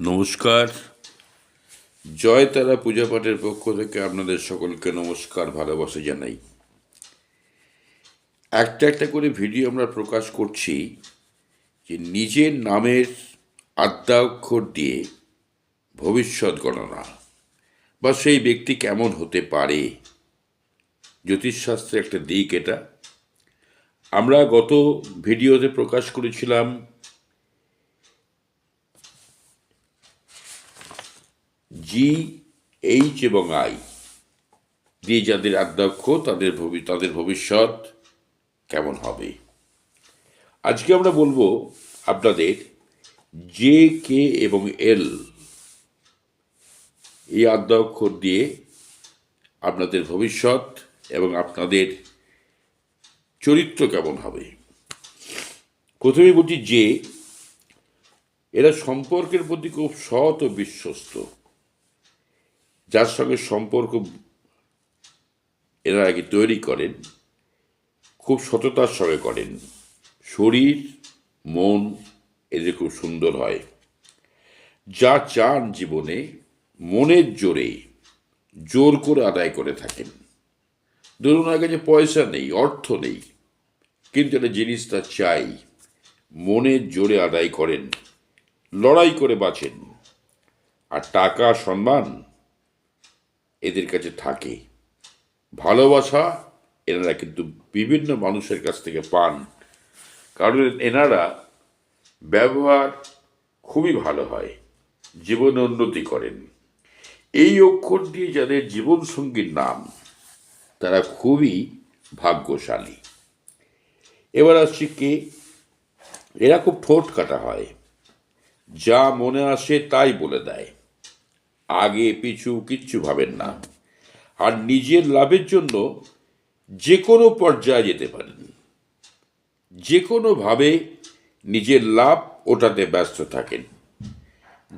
নমস্কার। জয় তারা পূজা পাঠের পক্ষ থেকে আপনাদের সকলকে নমস্কার, ভালোবাসা জানাই। একটা একটা করে ভিডিও আমরা প্রকাশ করছি যে নিজের নামের আদ্যা অক্ষর দিয়ে ভবিষ্যৎ গণনা বা সেই ব্যক্তি কেমন হতে পারে। জ্যোতিষশাস্ত্রের একটা দিক এটা। আমরা গত ভিডিওতে প্রকাশ করেছিলাম জি এইচ এবং আই দিয়ে যাদের আধ্যক্ষ তাদের তাদের ভবিষ্যৎ কেমন হবে? আজকে আমরা বলব আপনাদের জে কে এবং এল এই আদ্যাক্ষর দিয়ে আপনাদের ভবিষ্যৎ এবং আপনাদের চরিত্র কেমন হবে? প্রথমে বলছি যে এরা সম্পর্কের প্রতি খুব সৎ ও বিশ্বস্ত। যার সঙ্গে সম্পর্ক এরা আগে তৈরি করেন, খুব সততার সঙ্গে করেন। শরীর, মন, এদের খুব সুন্দর হয়। যা চান জীবনে, মনের জোরে জোর করে আদায় করে থাকেন। ধরুন আগে যে পয়সা নেই, অর্থ নেই, কিন্তু একটা জিনিসটা চাই মনের জোরে আদায় করেন, লড়াই করে বাঁচেন। আর টাকা, সম্মান এদের কাছে থাকে। ভালোবাসা এনারা কিন্তু বিভিন্ন মানুষের কাছ থেকে পান। কারণ এনারা ব্যবহার খুবই ভালো হয়, জীবনে উন্নতি করেন। এই অক্ষর দিয়ে যাদের জীবনসঙ্গীর নাম, তারা খুবই ভাগ্যশালী। এবার আসছি কে? এরা খুব ঠোঁট কাটা হয়। যা মনে আসে তাই বলে দেয়। আগে পিছু কিচ্ছু ভাবেন না। আর নিজের লাভের জন্য যে কোনো পর্যায়ে যেতে পারেন। যে কোনোভাবে নিজের লাভ ওটাতে ব্যস্ত থাকেন।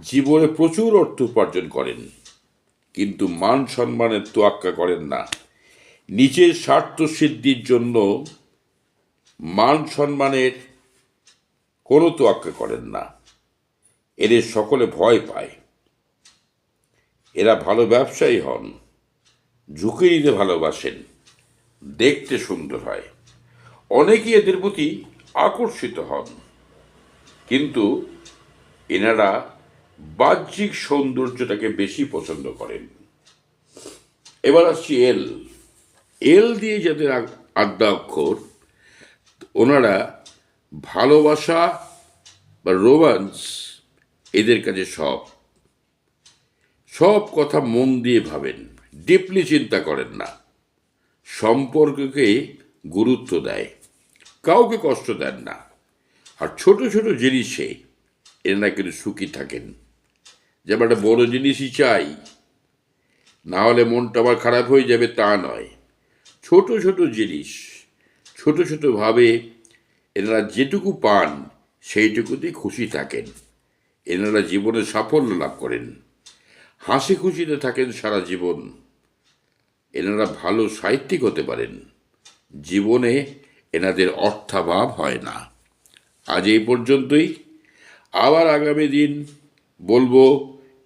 জীবনে প্রচুর অর্থ উপার্জন করেন, কিন্তু মান সম্মানের তোয়াক্কা করেন না। নিজের স্বার্থ সিদ্ধির জন্য মান সম্মানের কোনো তোয়াক্কা করেন না। এদের সকলে ভয় পায়। এরা ভালো ব্যবসায়ী হন। ঝুঁকি নিতে ভালোবাসেন। দেখতে সুন্দর হয়। অনেকেই এদের প্রতি আকর্ষিত হন। কিন্তু এনারা বাহ্যিক সৌন্দর্যটাকে বেশি পছন্দ করেন। এবার আসছি এল। এল দিয়ে যাদের আড্ডা অক্ষর, ওনারা ভালোবাসা বা রোমান্স এদের কাছে সব। সব কথা মন দিয়ে ভাবেন ডিপলি চিন্তা করেন না। সম্পর্ককে গুরুত্ব দেয়, কাউকে কষ্ট দেন না। আর ছোট ছোট জিনিসে এনারা কিন্তু সুখী থাকেন। যেমন একটা বড় জিনিসই চাই, না হলে মনটা আমার খারাপ হয়ে যাবে তা নয়। ছোট ছোট জিনিস, ছোট ছোটোভাবে এনারা যেটুকু পান, সেইটুকুতেই খুশি থাকেন। এনারা জীবনে সাফল্য লাভ করেন। হাসি খুশিতে থাকেন সারা জীবন। এনারা ভালো সাহিত্যিক হতে পারেন। জীবনে এনাদের অর্থাভাব হয় না। আজ এই পর্যন্তই। আবার আগামী দিন বলব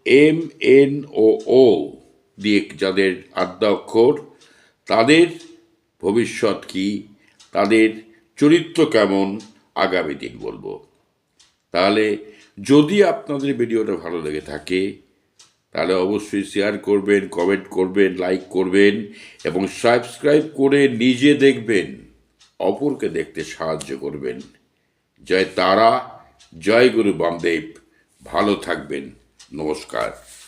এম এন ও ও দিয়ে যাদের আদ্যা অক্ষর তাদের ভবিষ্যৎ কি, তাদের চরিত্র কেমন, আগামী দিন বলব। তাহলে যদি আপনাদের ভিডিওটা ভালো লেগে থাকে তাহলে অবশ্যই শেয়ার করবেন কমেন্ট করবেন লাইক করবেন এবং সাবস্ক্রাইব করে নিজে দেখবেন। অপরকে দেখতে সাহায্য করবেন। জয় তারা, জয় গুরু বামদেব। ভালো থাকবেন। নমস্কার।